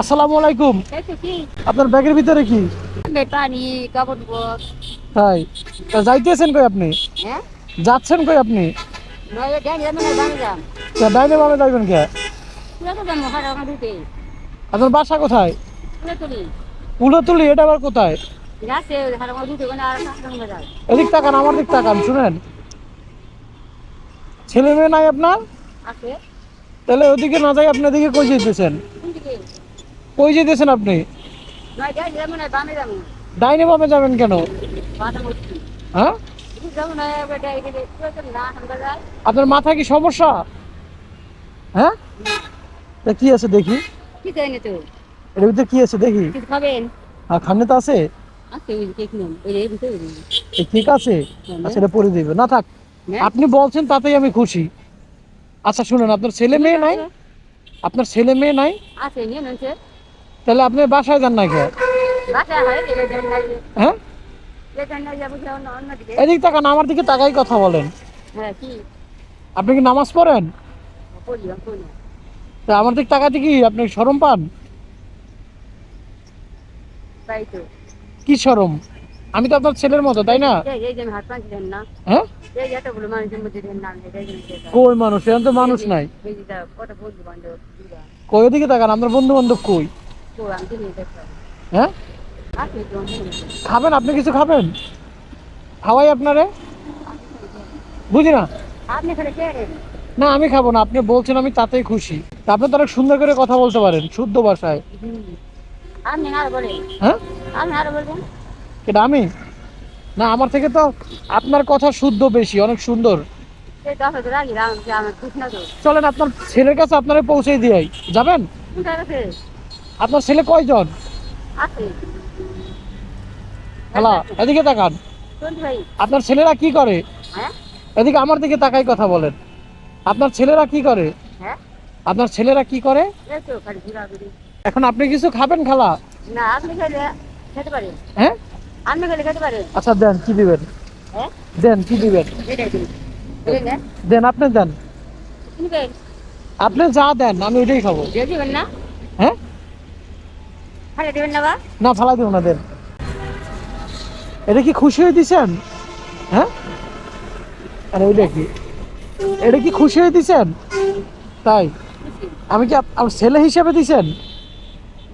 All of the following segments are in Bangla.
আসসালামু আলাইকুম। আপনার ব্যাগের ভিতরে কি? তাই। তা যাইতেছেন কই আপনি? হ্যাঁ? যাচ্ছেন কই আপনি? ডাইনি বামে যাইবেন কে? আপনার বাসা কোথায়? তুলে উলোতুলি এটা আবার কোথায়? যায়। এদিক তাকান আমার দিক তাকান শুনেন। ছেলে মেয়ে নাই আপনার? তাহলে ওদিকে না যাই আপনি এদিকে কই যেতেছেন কই যেতেছেন আপনি? ডাইনি বামে যাবেন কেন? হ্যাঁ? আপনার মাথায় কি সমস্যা? হ্যাঁ? কি আছে দেখি? কি এর ভিতরে কি আছে দেখি? খাবেন? আর খামনে তো আছে। ঠিক আছে? আচ্ছা এটা পরে দিবে না থাক। হ্যাঁ? আপনি বলছেন তাতেই আমি খুশি। আচ্ছা শুনুন আপনার ছেলে মেয়ে নাই? আপনার? ছেলে মেয়ে নাই? আছে তাহলে আপনি বাসায় যান না কে বাসা হয় দিকে। এদিক তাকান আমার দিকে তাকাই কথা বলেন। হ্যাঁ আপনি কি নামাজ পড়েন? তা আমার দিক তাকাতে কি? আপনি শরম পান? তাই তো। কি শরম? আমি তো আপনার ছেলের মতো তাই না? হ্যাঁ? কই মানুষ? এখন তো মানুষ নাই। কই ওদিকে তাকান আপনার বন্ধু বান্ধব কই? হ্যাঁ? খাবেন, আপনি কিছু খাবেন? খাওয়াই আপনারে? বুঝি না? না, আমি খাব না, আপনি বলছেন আমি তাতেই খুশি। আপনি তো অনেক সুন্দর করে কথা বলতে পারেন, শুদ্ধ ভাষায়। হ্যাঁ? এটা আমি? না, আমার থেকে তো আপনার কথা শুদ্ধ বেশি, অনেক সুন্দর। চলেন, আপনার ছেলের কাছে আপনারা পৌঁছে দিয়াই। যাবেন? আপনার ছেলে কয়জন? হ্যালো এদিকে তাকান। আপনার ছেলেরা কি করে? হ্যাঁ? এদিকে আমার দিকে তাকাই কথা বলেন। আপনার ছেলেরা কি করে? হ্যাঁ? আপনার ছেলেরা কি করে? এখন আপনি কিছু খাবেন খালা? না আপনি খেতে পারেন। হ্যাঁ? আপনি খেতে পারেন। আচ্ছা দেন কি দিবেন? হ্যাঁ? দেন কি দিবেন? দিন আপনি দেন। আপনি যা দেন আমি ওইটাই খাব। হ্যাঁ? দিবেন না বা? না ফালাই দেবো না দেন। এটা কি খুশি হয়ে দিছেন? হ্যাঁ? আরে ওইটা কি? এটা কি খুশি হয়ে দিছেন? তাই? আমি কি আমার ছেলে হিসেবে দিছেন?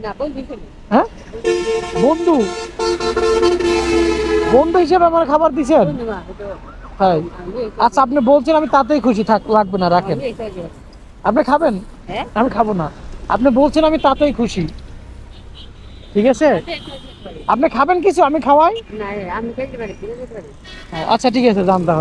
না কোন দিবেন হ্যাঁ? বন্ধু? বন্ধু হিসেবে আমার খাবার দিছেন? তাই? আচ্ছা আপনি বলছেন আমি তাতেই খুশি থাক লাগবে না রাখেন। আপনি খাবেন? হ্যাঁ? আমি খাব না। আপনি বলছেন আমি তাতেই খুশি। ঠিক আছে? আপনি খাবেন কিছু? আমি খাওয়াই? আচ্ছা ঠিক আছে যান তাহলে।